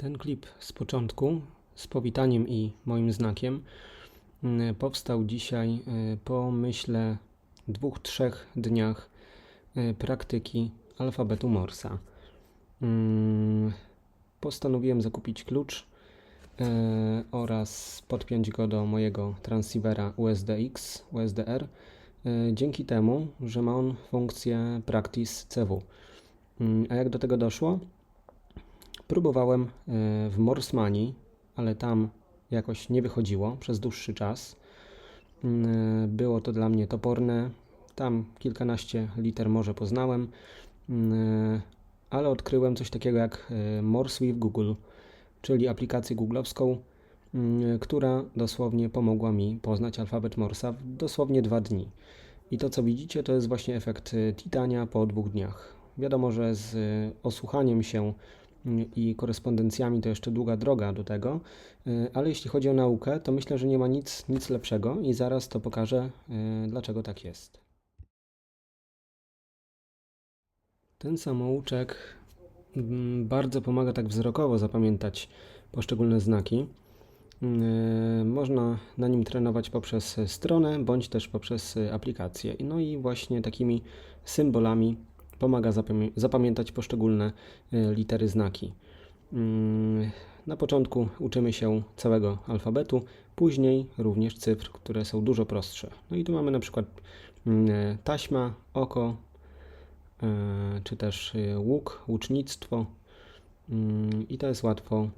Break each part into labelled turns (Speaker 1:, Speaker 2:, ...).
Speaker 1: Ten klip z początku, z powitaniem i moim znakiem, mm, powstał dzisiaj y, po myślę dwóch, trzech dniach y, praktyki alfabetu Morsa. Mm, Postanowiłem zakupić klucz y, oraz podpiąć go do mojego transceivera USDX, USDR, dzięki temu, że ma on funkcję Practice CW. Mm, A jak do tego doszło? Próbowałem e, w Morsmani, ale tam jakoś nie wychodziło przez dłuższy czas. Mm, e, Było to dla mnie toporne. Tam kilkanaście liter może poznałem, Mm, e, ale odkryłem coś takiego jak Morse with Google, czyli aplikację googlowską, mm, która dosłownie pomogła mi poznać alfabet Morsa w dosłownie dwa dni. I to, co widzicie, to jest właśnie efekt Titania po dwóch dniach. Wiadomo, że z osłuchaniem się i korespondencjami to jeszcze długa droga do tego, y, ale jeśli chodzi o naukę, to myślę, że nie ma nic, nic lepszego i zaraz to pokażę, y, dlaczego tak jest. Ten samouczek mm, bardzo pomaga tak wzrokowo zapamiętać poszczególne znaki. Y, Można na nim trenować poprzez stronę bądź też poprzez aplikację. No i właśnie takimi symbolami pomaga zapamię- zapamiętać poszczególne y, litery znaki. Mm, Na początku uczymy się całego alfabetu, później również cyfr, które są dużo prostsze. No i tu mamy na przykład mm, taśma, oko, e, czy też łuk, łucznictwo Mm, i to jest łatwo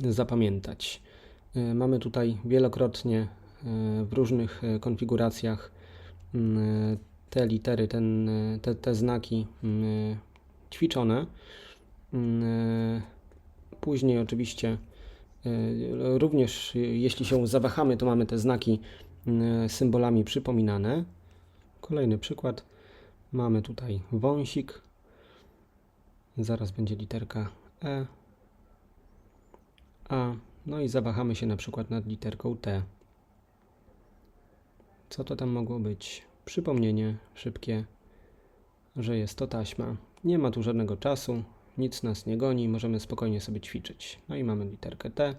Speaker 1: zapamiętać. Mamy tutaj wielokrotnie w różnych konfiguracjach te litery, ten, te, te znaki mm, ćwiczone. Mm, Później oczywiście y, również jeśli się zawahamy, to mamy te znaki y, symbolami przypominane. Kolejny przykład. Mamy tutaj wąsik. Zaraz będzie literka E. A. No i zawahamy się na przykład nad literką T. Co to tam mogło być? Przypomnienie szybkie, że jest to taśma. Nie ma tu żadnego czasu, nic nas nie goni, możemy spokojnie sobie ćwiczyć. No i mamy literkę T,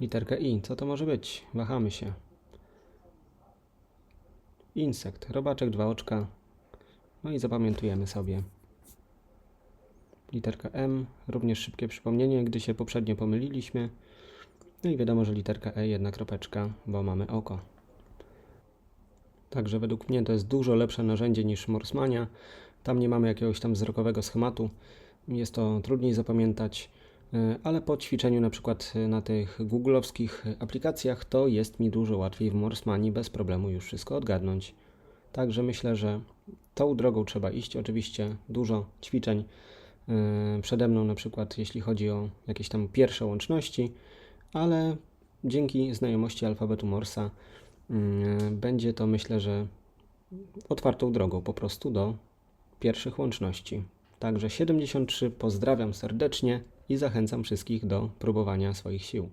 Speaker 1: literkę I. Co to może być? Wahamy się. Insekt, robaczek, dwa oczka. No i zapamiętujemy sobie. Literka M, również szybkie przypomnienie, gdy się poprzednio pomyliliśmy. No i wiadomo, że literka E, jedna kropeczka, bo mamy oko. Także według mnie to jest dużo lepsze narzędzie niż Morsmania. Tam nie mamy jakiegoś tam wzrokowego schematu. Jest to trudniej zapamiętać, y, ale po ćwiczeniu na przykład y, na tych googlowskich aplikacjach to jest mi dużo łatwiej w Morsmanii bez problemu już wszystko odgadnąć. Także myślę, że tą drogą trzeba iść. Oczywiście dużo ćwiczeń y, przede mną na przykład jeśli chodzi o jakieś tam pierwsze łączności, ale dzięki znajomości alfabetu Morsa Będzie to myślę, że otwartą drogą po prostu do pierwszych łączności. Także 73 pozdrawiam serdecznie i zachęcam wszystkich do próbowania swoich sił.